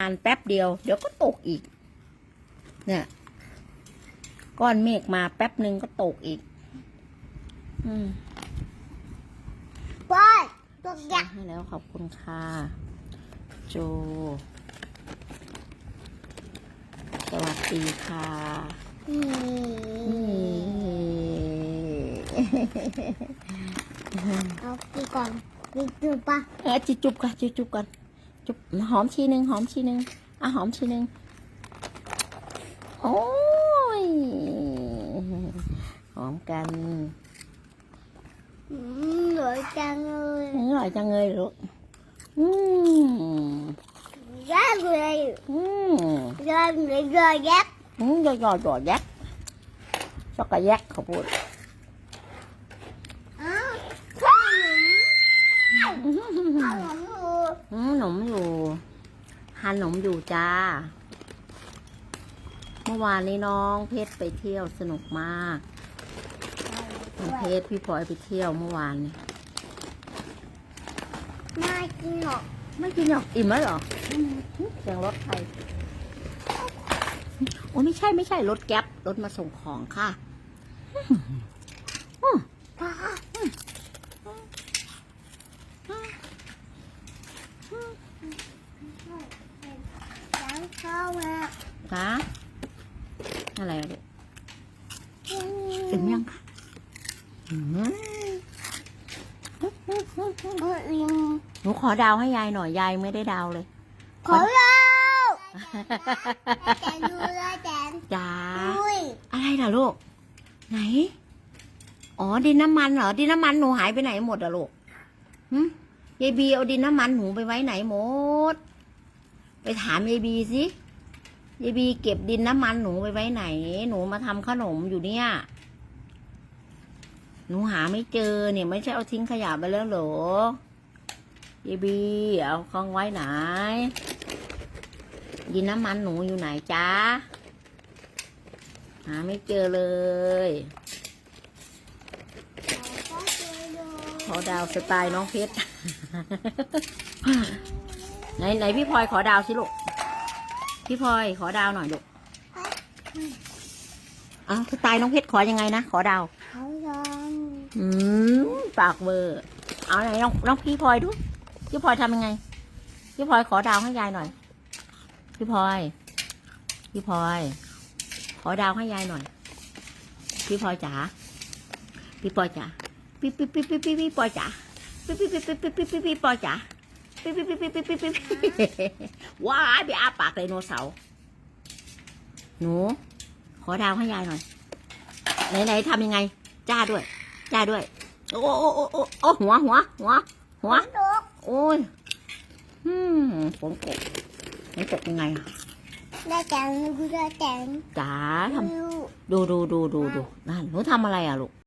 นานแป๊บเดียว เดี๋ยวก็ตกอีก เนี่ย ก้อนเมฆมาแป๊บหนึ่งก็ตกอีก อืมบอยตัวยักษ์ให้แล้วขอบคุณค่ะโจ สวัสดีค่ะนี่นี่เอากี่ก่อนมีดูปะเออจิจุบค่ะจิจุบก่อน จุบหอมทีหนึ่งหอมทีหนึ่งอะหอมทีหนึ่งโอ้ยหอมกันอืมสวยจังเลยอร่อยจังเลยลูกอืมยักษ์เลยอืมยักษ์เลยยักษ์อืมยอดยอดยอดยักษ์ช็อกโกแลตเขาพูด อ้าวขนมขนม อยู่อืมหนมอยู่ทานหนมอยู่จ้า เมื่อวานนี้น้องเพชรไปเที่ยวสนุกมากน้องเพชรพี่พลอยไปเที่ยวเมื่อวานนี้น่ากินหรอกไม่กินหรอกอิ่มแล้วเหรอเสียงรถใครโอ้ไม่ใช่ไม่ใช่รถแก๊ปรถมาส่งของค่ะ ป้า ยังเข้ามาจ้าอะไรอะลูกอิ่มยังคะอืมเออลิงหนูขอดาวให้ยายหน่อยยายไม่ได้ดาวเลย ขอเราแต่ดูเลยแต่จ้าอุ้ยอะไรล่ะลูก ไหน อ๋อดินน้ำมันเหรอดินน้ำมันหนูหายไปไหนหมดอะลูกหึยายบีเอาดินน้ำมันหนูไปไว้ไหนหมด ไปถามยายบีสิยายบีเก็บดินน้ำมันหนูไปไว้ไหน หนูมาทำขนมอยู่เนี่ย หนูหาไม่เจอเนี่ยไม่ใช่เอาทิ้งขยะไปแล้วเหรอยายบีเอาคองไว้ไหน ดินน้ำมันหนูอยู่ไหนจ้าหาไม่เจอเลยขอดาวสไตล์น้องเพชร ไหนไหนพี่พลอยขอดาวสิลูก พี่พลอยขอดาวหน่อยลูกอ้าวตายน้องเพชรขอยังไงนะ ขอดาวขายอมอืมปากเบอร์ เอาไหนน้องน้องพี่พลอยดู พี่พลอยทำยังไง พี่พลอยขอดาวให้ยายหน่อย พี่พลอย พี่พลอย ขอดาวให้ยายหน่อย พี่พลอยจ๋า พี่พลอยจ๋า พี่พี่พี่พี่พี่พี่พลอยจ๋า พี่พี่พี่พี่พี่พี่พี่พลอยจ๋า พี่พี่พี่พี่พี่พี่พี่ว้ายไปอาปากไดโนเสาร์หนู ขอดาวให้ยายหน่อย ไหนไหนทำยังไง จ้าด้วย จ้าด้วย โอ้โอ้โอ้โอ้โอ้หัวหัวหัวหัว โอ้ยอืมฝนตกฝนตกยังไงอะได้แตงดูได้แตงจ๋าทำดูดูดูดูดูนั่นหนูทำอะไรอะลูก